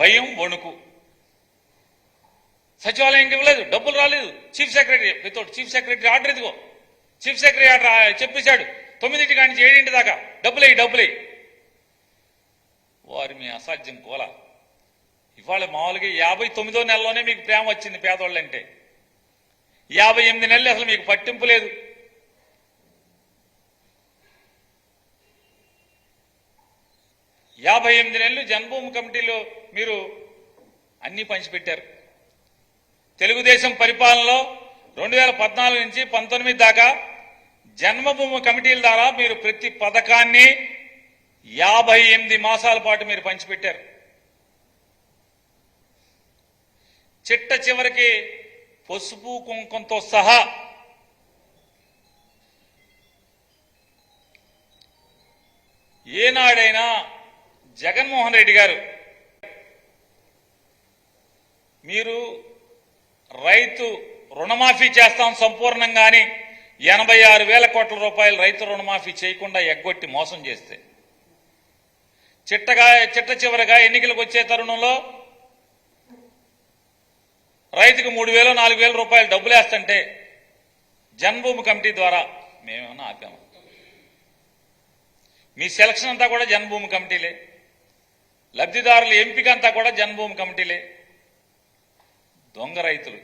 భయం వణుకు. సచివాలయంకి ఇవ్వలేదు డబ్బులు రాలేదు. Chief secretary without chief secretary order ఇదిగో. చీఫ్ సెక్రటరీ ఆర్డర్ చెప్పేశాడు తొమ్మిదింటి కాడి నుంచి ఏడింటి దాకా. డబ్బులే డబ్బులే వారి మీ అసాధ్యం కోల. ఇవాళ మామూలుగా యాభై తొమ్మిదో నెలలోనే మీకు ప్రేమ వచ్చింది పేదోళ్ళంటే. యాభై ఎనిమిది నెలలు అసలు మీకు పట్టింపు లేదు. యాభై ఎనిమిది నెలలు జన్మభూమి కమిటీలో మీరు అన్ని పంచిపెట్టారు. తెలుగుదేశం పరిపాలనలో రెండు వేల పద్నాలుగు నుంచి పంతొమ్మిది దాకా జన్మభూమి కమిటీల ద్వారా మీరు ప్రతి పథకాన్ని యాభై ఎనిమిది మాసాల పాటు మీరు పంచిపెట్టారు. చిట్ట చివరికి పసుపు కుంకుమతో సహా ఏనాడైనా జగన్మోహన్ రెడ్డి గారు మీరు రైతు రుణమాఫీ చేస్తాం సంపూర్ణంగాని ఎనభై ఆరు వేల కోట్ల రూపాయలు రైతు రుణమాఫీ చేయకుండా ఎగ్గొట్టి మోసం చేస్తే చిట్టగా చిట్ట చివరగా ఎన్నికలకు వచ్చే తరుణంలో రైతుకు మూడు వేలు నాలుగు వేల రూపాయలు డబ్బులు వేస్తుంటే జన్మభూమి కమిటీ ద్వారా మేమేమన్నా ఆపాము? మీ సెలక్షన్ అంతా కూడా జన్మభూమి కమిటీలే. లబ్ధిదారుల ఎంపిక అంతా కూడా జన్మభూమి కమిటీలే. దొంగ రైతులు.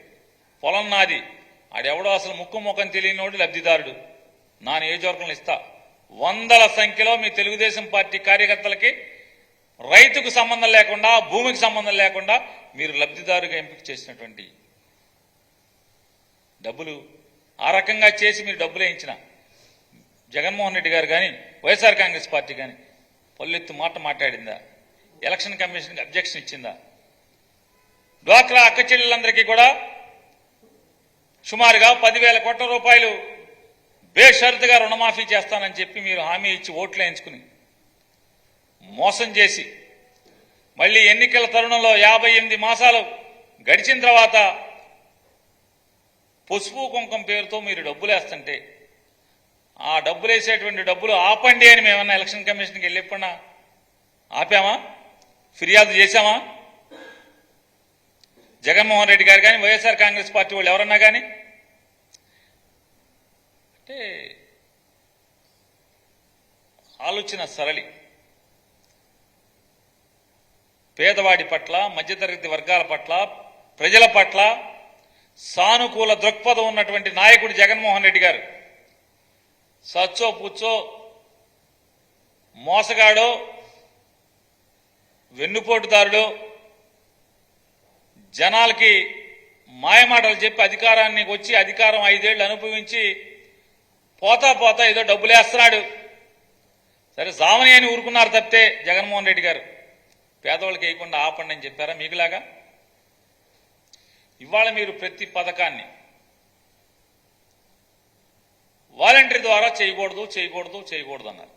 పొలం నాది. ఆడెవడో అసలు ముక్కు ముఖం తెలియనివాడు లబ్ధిదారుడు. నా నియోజకవర్గంలో ఇస్తా. వందల సంఖ్యలో మీ తెలుగుదేశం పార్టీ కార్యకర్తలకి రైతుకు సంబంధం లేకుండా భూమికి సంబంధం లేకుండా మీరు లబ్ధిదారుగా ఎంపిక చేసినటువంటి డబ్బులు ఆ రకంగా చేసి మీరు డబ్బులు వేయించిన జగన్మోహన్ రెడ్డి గారు కానీ వైఎస్ఆర్ కాంగ్రెస్ పార్టీ కానీ పల్లెత్తు మాట మాట్లాడిందా? ఎలక్షన్ కమిషన్కి అబ్జెక్షన్ ఇచ్చిందా? డ్వాక్రా అక్క చెల్లెలందరికీ కూడా సుమారుగా పదివేల కోట్ల రూపాయలు బేషరతుగా రుణమాఫీ చేస్తానని చెప్పి మీరు హామీ ఇచ్చి ఓట్లు వేయించుకుని మోసం చేసి మళ్ళీ ఎన్నికల తరుణంలో యాభై ఎనిమిది మాసాలు గడిచిన తర్వాత పసుపు కుంకం పేరుతో మీరు డబ్బులు వేస్తుంటే ఆ డబ్బులు వేసేటువంటి డబ్బులు ఆపండి అని మేమన్నా ఎలక్షన్ కమిషన్కి వెళ్ళి ఎప్పుడన్నా ఆపామా? ఫిర్యాదు చేశామా? జగన్మోహన్ రెడ్డి గారు కానీ వైఎస్ఆర్ కాంగ్రెస్ పార్టీ వాళ్ళు ఎవరన్నా కానీ అంటే ఆలోచన సరళి. పేదవాడి పట్ల మధ్యతరగతి వర్గాల పట్ల ప్రజల పట్ల సానుకూల దృక్పథం ఉన్నటువంటి నాయకుడు జగన్మోహన్ రెడ్డి గారు. సచ్చో పుచ్చో మోసగాడో వెన్నుపోటుదారుడు జనాలకి మాయమాటలు చెప్పి అధికారాన్ని వచ్చి అధికారం ఐదేళ్ళు అనుభవించి పోతా పోతా ఏదో డబ్బులు వేస్తున్నాడు సరే సామని అని ఊరుకున్నారు తప్పితే జగన్మోహన్ రెడ్డి గారు పేదవాళ్ళకి వేయకుండా ఆపండి అని చెప్పారా మీకులాగా? ఇవాళ మీరు ప్రతి పథకాన్ని వాలంటరీ ద్వారా చేయకూడదు చేయకూడదు చేయకూడదు అన్నారు.